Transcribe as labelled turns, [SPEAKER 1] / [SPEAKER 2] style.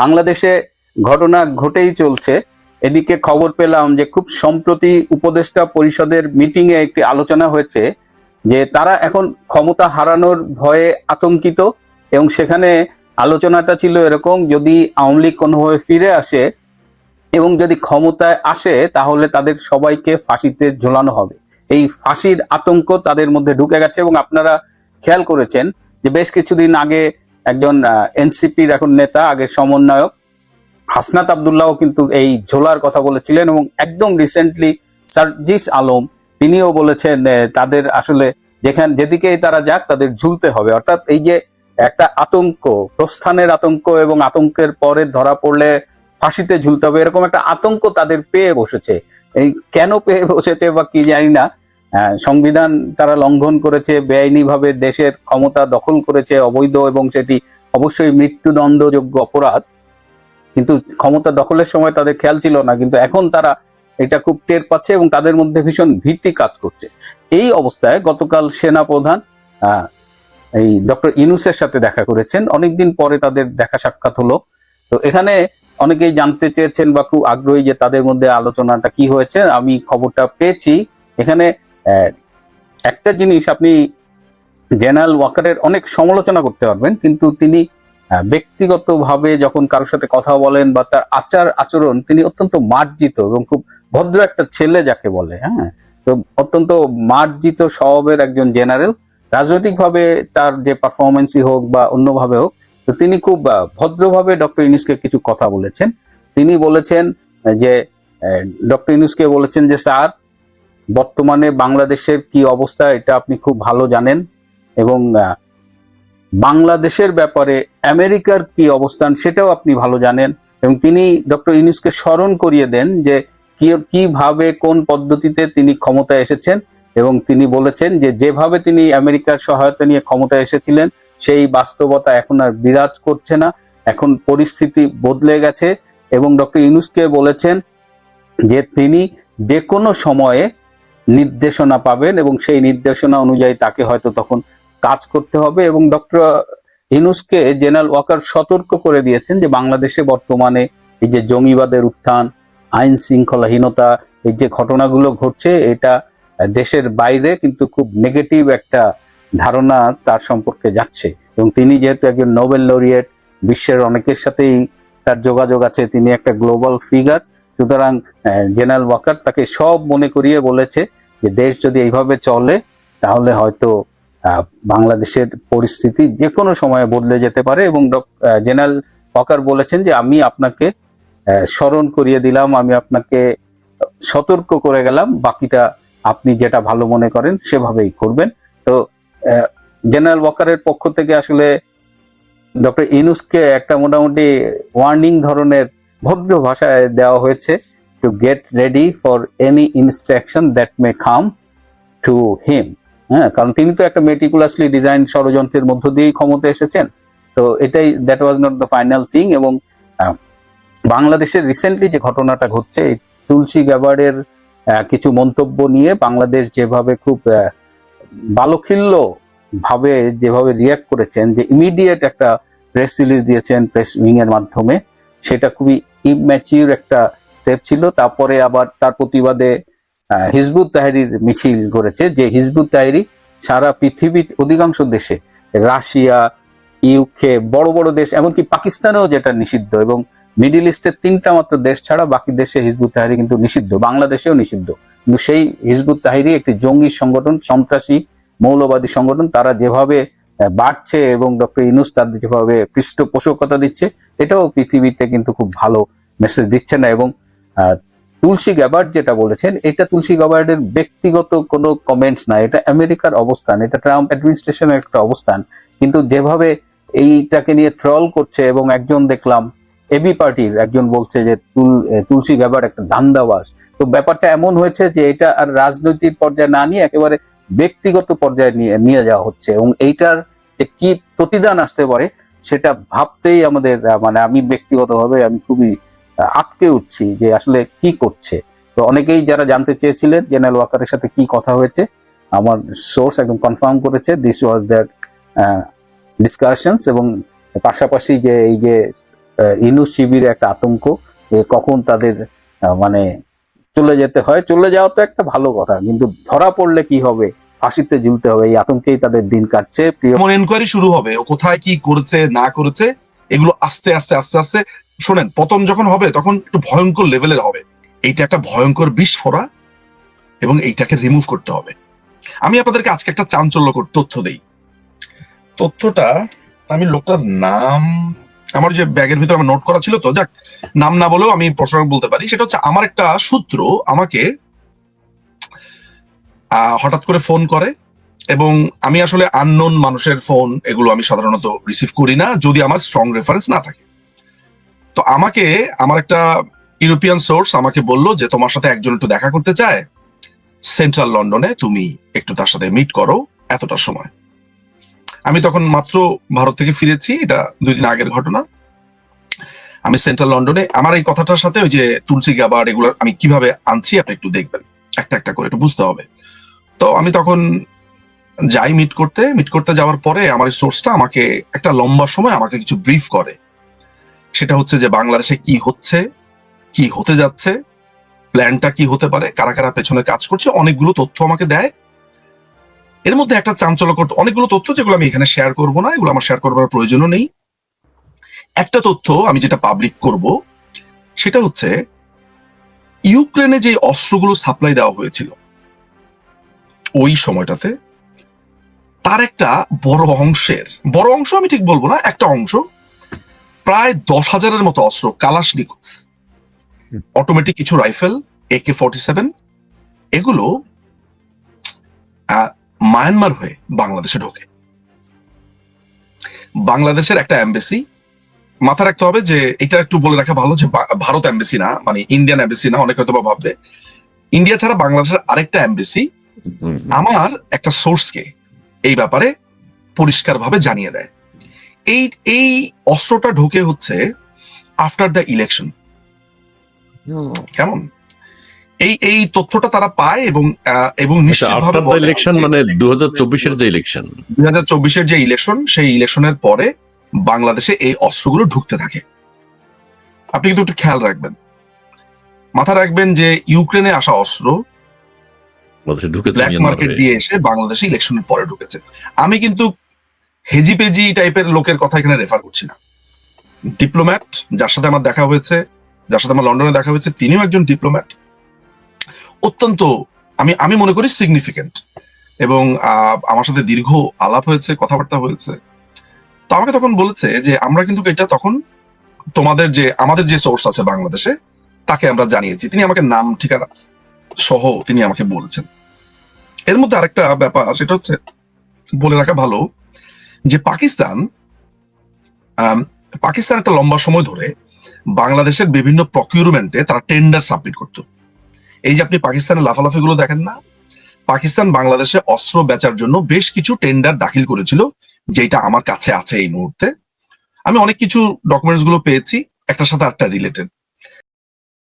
[SPEAKER 1] বাংলাদেশে ঘটনা ঘটেই চলছে। এদিকে খবর পেলাম যে খুব সম্প্রতি উপদেষ্টা পরিষদের মিটিং এ একটি আলোচনা হয়েছে যে তারা এখন ক্ষমতা হারানোর ভয়ে আতঙ্কিত এবং সেখানে আলোচনাটা ছিল এরকম, যদি আওয়ামী লীগ কোনোভাবে ফিরে আসে এবং যদি ক্ষমতায় আসে, তাহলে তাদের সবাইকে ফাঁসিতে ঝোলানো হবে। এই ফাঁসির আতঙ্ক তাদের মধ্যে ঢুকে গেছে এবং আপনারা খেয়াল করেছেন যে বেশ কিছুদিন আগে একজন এনসিপির এখন নেতা, আগে সমন্বয়ক। হাসনাত আবদুল্লাহ কিন্তু এই ঝোলার কথা বলেছিলেন এবং একদম রিসেন্টলি সার্জিস আলম, তিনিও বলেছেন তাদের আসলে যেখানে, যেদিকেই তারা যাক, তাদের ঝুলতে হবে। অর্থাৎ এই যে একটা আতঙ্ক, প্রস্থানের আতঙ্ক এবং আতঙ্কের পরে ধরা পড়লে ফাঁসিতে ঝুলতে হবে, এরকম একটা আতঙ্ক তাদের পেয়ে বসেছে। এই কেন পেয়ে বসেছে বা কি জানি না সংবিধান তারা লঙ্ঘন করেছে বেআইনি ভাবে দেশের ক্ষমতা দখল করেছে, অবৈধ, এবং সেটি অবশ্যই মৃত্যুদণ্ডযোগ্য অপরাধ। কিন্তু ক্ষমতা দখলের সময় তাদের খেয়াল ছিল না, কিন্তু এখন তারা এটা খুব টের পাচ্ছে এবং তাদের মধ্যে ভীষণ ভীতি কাজ করছে। এই অবস্থায় গতকাল সেনা প্রধান এই ডক্টর ইনুসের সাথে দেখা করেছেন। অনেকদিন পরে তাদের দেখা সাক্ষাৎ হলো। তো এখানে অনেকেই জানতে চেয়েছেন বা খুব আগ্রহী যে তাদের মধ্যে আলোচনাটা কি হয়েছে। আমি খবরটা পেয়েছি। এখানে একটা জিনিস আপনি জেনারেল ওয়াকারের অনেক সমালোচনা করতে পারবেন, কিন্তু তিনি ব্যক্তিগতভাবে যখন কারোর সাথে কথা বলেন বা তার আচার আচরণ, তিনি অত্যন্ত মার্জিত এবং খুব ভদ্র একটা ছেলে যাকে বলে হ্যাঁ? তো অত্যন্ত মার্জিত স্বভাবের একজন জেনারেল, রাজনৈতিকভাবে তার যে পারফরমেন্সই হোক বা অন্যভাবে হোক, তো তিনি খুব ভদ্রভাবে ডক্টর ইনুসকে কিছু কথা বলেছেন। তিনি বলেছেন যে ডক্টর ইনুসকে বলেছেন যে, স্যার বর্তমানে বাংলাদেশের কি অবস্থা এটা আপনি খুব ভালো জানেন এবং বাংলাদেশের ব্যাপারে আমেরিকার কি অবস্থান সেটাও আপনি ভালো জানেন এবং তিনি ডক্টর ইউনুসকে স্মরণ করিয়ে দেন যে কীভাবে কোন পদ্ধতিতে তিনি ক্ষমতায় এসেছেন এবং তিনি বলেছেন যে যেভাবে তিনি আমেরিকার সহায়তা নিয়ে ক্ষমতায় এসেছিলেন, সেই বাস্তবতা এখন আর বিরাজ করছে না। এখন পরিস্থিতি বদলে গেছে এবং ডক্টর ইউনুসকে বলেছেন যে তিনি যে কোনো সময়ে নির্দেশনা পাবেন এবং সেই নির্দেশনা অনুযায়ী তাকে হয়তো তখন কাজ করতে হবে এবং ডক্টর ইনুসকে জেনারেল ওয়াকার সতর্ক করে দিয়েছেন যে বাংলাদেশে বর্তমানে এই যে জঙ্গিবাদের উত্থান, আইন শৃঙ্খলাহীনতা, এই যে ঘটনাগুলো ঘটছে, এটা দেশের বাইরে কিন্তু খুব নেগেটিভ একটা ধারণা তার সম্পর্কে যাচ্ছে। এবং তিনি যেহেতু একজন নোবেল লরিয়েট বিশ্বের অনেকের সাথেই তার যোগাযোগ আছে, তিনি একটা গ্লোবাল ফিগার সুতরাং জেনারেল ওয়াকার তাকে সব মনে করিয়ে বলেছে। যে দেশ যদি এইভাবে চলে, তাহলে হয়তো বাংলাদেশের পরিস্থিতি যে কোনো সময়ে বদলে যেতে পারে এবং জেনারেল ওয়াকার বলেছেন যে আমি আপনাকে স্মরণ করিয়ে দিলাম, আমি আপনাকে সতর্ক করে গেলাম, বাকিটা আপনি যেটা ভালো মনে করেন সেভাবেই করবেন। তো জেনারেল ওয়াকারের পক্ষ থেকে আসলে ডক্টর ইনুসকে একটা মোটামুটি ওয়ার্নিং ধরনের ভদ্র ভাষায় দেওয়া হয়েছে। To get ready for any instruction that may come to him হ্যাঁ কারণ তিনি তো একটা মেটিকুলাসলি ডিজাইন ষড়যন্ত্রের মধ্য দিয়েই ক্ষমতা এসেছেন। তো এটাই that was not the final thing এবং বাংলাদেশের রিসেন্টলি যে ঘটনাটা ঘটছে, এই তুলসী গ্যাবার্ডের কিছু মন্তব্য নিয়ে বাংলাদেশ যেভাবে খুব বালখিল্য ভাবে যেভাবে রিয়াক্ট করেছেন, যে ইমিডিয়েট একটা প্রেস রিলিজ দিয়েছেন প্রেস উইং এর মাধ্যমে, সেটা খুবই ইম্যাচিউর একটা স্টেপ ছিল। তারপরে আবার তার প্রতিবাদে হিজবুত তাহরির মিছিল করেছে, যে হিজবুত তাহরি সারা পৃথিবীর অধিকাংশ দেশে, রাশিয়া, ইউকে, বড় বড় দেশ, এমনকি পাকিস্তানেও যেটা নিষিদ্ধ এবং মিডিল ইস্টের তিনটা মাত্র দেশ ছাড়া বাকি দেশে হিজবুত তাহরি কিন্তু নিষিদ্ধ, বাংলাদেশেও নিষিদ্ধ। কিন্তু সেই হিজবুত তাহরি একটি জঙ্গি সংগঠন, সন্ত্রাসী, মৌলবাদী সংগঠন, তারা যেভাবে বাড়ছে এবং ডক্টর ইনুস তাদের যেভাবে পৃষ্ঠপোষকতা দিচ্ছে, এটাও পৃথিবীতে কিন্তু খুব ভালো মেসেজ দিচ্ছে না এবং তুলসী গ্যাবার্ড যেটা বলেছেন, এটা তুলসী গ্যাবার্ডের ব্যক্তিগত কোনো কমেন্টস না। এটা আমেরিকার অবস্থান, এটা ট্রাম্প অ্যাডমিনিস্ট্রেশনের একটা অবস্থান। কিন্তু যেভাবে এইটাকে নিয়ে ট্রল করছে এবং একজন দেখলাম এবি পার্টির একজন বলছে যে, তুল, তুলসী গ্যাবার্ড একটা ধান্দাবাজ তো ব্যাপারটা এমন হয়েছে যে এটা আর রাজনৈতিক পর্যায়ে না নিয়ে একেবারে ব্যক্তিগত পর্যায়ে নিয়ে নিয়ে যাওয়া হচ্ছে। এবং এইটার যে কি প্রতিদান আসতে পারে, সেটা ভাবতেই আমাদের মানে আমি ব্যক্তিগতভাবে আমি খুবই আটকে উঠছি যে আসলে কি করছে। তো অনেকেই যারা জানতে চেয়েছিলেন জেনারেল ওয়াকারের সাথে কি কথা হয়েছে, আমার সোর্স একদম কনফার্ম করেছে দিস ওয়াজ দ্যাট ডিসকাশনস এবং পাশাপাশি যে এই যে ইনু শিবিরে একটা আতঙ্ক কখন তাদের মানে চলে যেতে হয়। চলে যাওয়া তো একটা ভালো কথা, কিন্তু ধরা পড়লে কি হবে? ফাঁসিতে ঝুলতে হবে, এই আতঙ্কেই তাদের দিন কাটছে।
[SPEAKER 2] এনকোয়ারি শুরু হবে কোথায় কি করেছে, না করেছে, এগুলো আস্তে আস্তে আস্তে আস্তে শোনেন, পতন যখন হবে, তখন একটু ভয়ঙ্কর লেভেলের হবে। এইটা একটা ভয়ঙ্কর বিস্ফোরা এবং এইটাকে রিমুভ করতে হবে। আমি আপনাদেরকে আজকে একটা চাঞ্চল্যকর তথ্য দেই। তথ্যটা, আমি লোকটার নাম, আমার যে ব্যাগের ভিতরে আমার নোট করা ছিল তো, যাক, নাম না বলেও আমি প্রশ্ন বলতে পারি। সেটা হচ্ছে, আমার একটা সূত্র আমাকে হঠাৎ করে ফোন করে এবং আমি আসলে আননোন মানুষের ফোন এগুলো আমি সাধারণত রিসিভ করি না, যদি আমার স্ট্রং রেফারেন্স না থাকে। তো আমাকে, আমার একটা ইউরোপিয়ান সোর্স আমাকে বলল যে তোমার সাথে একজন একটু দেখা করতে চায়। সেন্ট্রাল লন্ডনে তুমি একটু তার সাথে মিট করো এতটা সময়। আমি তখন মাত্র ভারত থেকে ফিরেছি, এটা দুই দিন আগের ঘটনা। আমি সেন্ট্রাল লন্ডনে আমার এই কথাটার সাথে ওই যে তুলসী গাবার এগুলো আমি কীভাবে আনছি আপনি একটু দেখবেন। একটা একটা করে একটু বুঝতে হবে। তো আমি তখন যাই মিট করতে মিট করতে যাওয়ার পরে আমার সোর্সটা আমাকে একটা লম্বা সময় আমাকে কিছু ব্রিফ করে। সেটা হচ্ছে যে বাংলাদেশে কি হচ্ছে, কি হতে যাচ্ছে প্ল্যানটা কি হতে পারে, কারা কারা পেছনে কাজ করছে, অনেকগুলো তথ্য আমাকে দেয়। এর মধ্যে একটা চাঞ্চল্যকর, অনেকগুলো তথ্য যেগুলো আমি এখানে শেয়ার করব না, এগুলো আমার শেয়ার করবার প্রয়োজনও নেই। একটা তথ্য আমি যেটা পাবলিক করব, সেটা হচ্ছে ইউক্রেনে যে অস্ত্রগুলো সাপ্লাই দেওয়া হয়েছিল, ওই সময়টাতে তার একটা বড় অংশের, বড় অংশ আমি ঠিক বলব না, একটা অংশ প্রায় দশ হাজারের মতো অস্ত্র কালাশনিকভ অটোমেটিক কিছু রাইফেল একে ফর্টি সেভেন এগুলো মায়ানমার হয়ে বাংলাদেশে ঢোকে। বাংলাদেশের একটা এমবেসি মাথা রাখতে হবে যে এটা একটু বলে রাখা ভালো যে ভারত এমবেসি না মানে ইন্ডিয়ান এমবেসি না অনেকে হয়তো বা ভাববে। ইন্ডিয়া ছাড়া বাংলাদেশের আরেকটা এমবেসি আমার একটা সোর্সকে এই ব্যাপারে পরিষ্কারভাবে জানিয়ে দেয়। এই এই অস্ত্রটা ঢুকে হচ্ছে আফটার দ্য ইলেকশন কেমন? এই এই তথ্যটা তারা পায় এবং এবং নিশ্চিতভাবে
[SPEAKER 3] ইলেকশন মানে দু হাজার চব্বিশের যে ইলেকশন
[SPEAKER 2] দুই হাজার চব্বিশের যে ইলেকশন সেই ইলেকশনের পরে বাংলাদেশে এই অস্ত্রগুলো ঢুকতে থাকে। আপনি কিন্তু একটু খেয়াল রাখবেন। মাথা রাখবেন যে ইউক্রেনে আসা অস্ত্র
[SPEAKER 3] ঢুকেছে
[SPEAKER 2] ব্ল্যাক মার্কেট দিয়ে এসে বাংলাদেশে ইলেকশনের পরে ঢুকেছে। আমি কিন্তু হেজি পেজি টাইপের লোকের কথা এখানে রেফার করছি না। ডিপ্লোম্যাট যার সাথে আমার দেখা হয়েছে, যার সাথে আমার লন্ডনে দেখা হয়েছে, তিনিও একজন ডিপ্লোম্যাট অত্যন্ত, আমি আমি মনে করি সিগনিফিকেন্ট এবং আমার সাথে দীর্ঘ আলাপ হয়েছে, কথাবার্তা হয়েছে। তো আমাকে তখন বলেছে যে, আমরা কিন্তু এটা তখন তোমাদের যে, আমাদের যে সোর্স আছে বাংলাদেশে, তাকে আমরা জানিয়েছি। তিনি আমাকে নাম, ঠিকানা সহ তিনি আমাকে বলেছেন। এর মধ্যে আরেকটা ব্যাপার, সেটা হচ্ছে, বলে রাখা ভালো যে পাকিস্তান পাকিস্তান একটা লম্বা সময় ধরে বাংলাদেশের বিভিন্ন প্রকিউরমেন্টে তারা টেন্ডার সাবমিট করতো। এই যে আপনি পাকিস্তানের লাফালাফি গুলো দেখেন না, পাকিস্তান বাংলাদেশে অস্ত্র বেচার জন্য বেশ কিছু টেন্ডার দাখিল করেছিল যেটা আমার কাছে আছে এই মুহূর্তে। আমি অনেক কিছু ডকুমেন্টসগুলো পেয়েছি, একটার সাথে একটা রিলেটেড